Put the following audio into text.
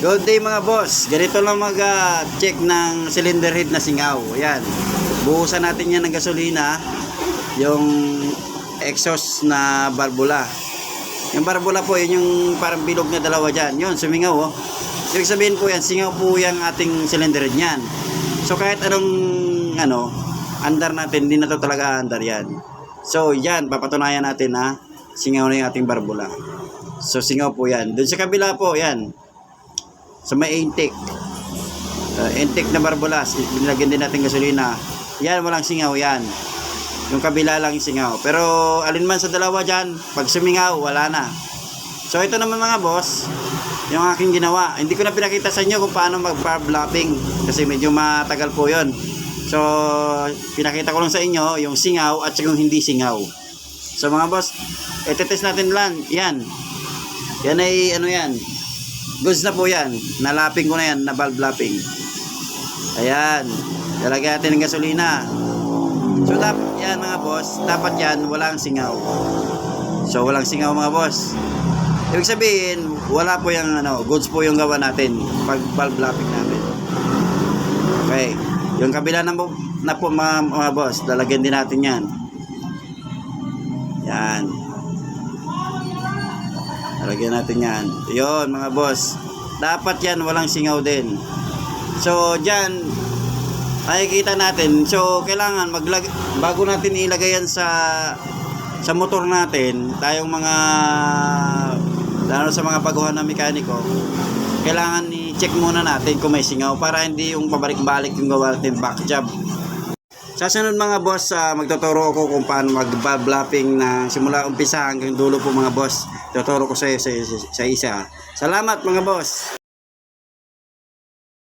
Good day mga boss. Ganito lang mag-check ng cylinder head na singaw. Ayan. Buhusan natin yan ng gasolina. Yung exhaust na barbula. Yung barbula po, yun yung parang bilog na dalawa dyan. Yun, sumingaw oh. Ibig sabihin po yan, singaw po yung ating cylinder head niyan. So kahit anong ano, andar natin, hindi na to talaga andar yan. So yan, papatunayan natin na singaw na yung ating barbula. So singaw po yan. Doon sa kabila po, yan. Sa may intake. Uh, intake na barbulas, binilagyan din natin gasolina. Yan, walang singaw yan. Yung kabila lang yung singaw. Pero alin man sa dalawa dyan, pag sumingaw, wala na. So ito naman mga boss, yung aking ginawa. Hindi ko na pinakita sa inyo kung paano mag-barb lapping kasi medyo matagal po yon. So, pinakita ko lang sa inyo yung singaw at yung hindi singaw. So mga boss, ito-test natin lang. Yan. Yan ay ano yan. Goods na po yan. Nalapping ko na yan, na valve lapping. Ayan. Lalagyan natin ng gasolina. So dapat yan mga boss, dapat yan walang singaw. So walang singaw mga boss. Ibig sabihin, wala po yung ano, goods po yung gawa natin pag valve lapping namin. Okay. Yung kabila na po, na po mga, mga boss, lalagyan din natin yan. Yan. Lalagyan natin yan. Yun mga boss. Dapat yan walang singaw din. So dyan, makikita natin. So kailangan maglag bago natin ilagay yan sa sa motor natin, tayong mga lalo sa mga baguhan na mekaniko, kailangan i-check muna natin kung may singaw para hindi yung pabalik-balik yung gawa natin back job. Sa mga boss, ah, magtuturo ako kung paano lapping na simula umpisa hanggang dulo po mga boss. Tuturo ko sa, sa, sa isa. Salamat mga boss!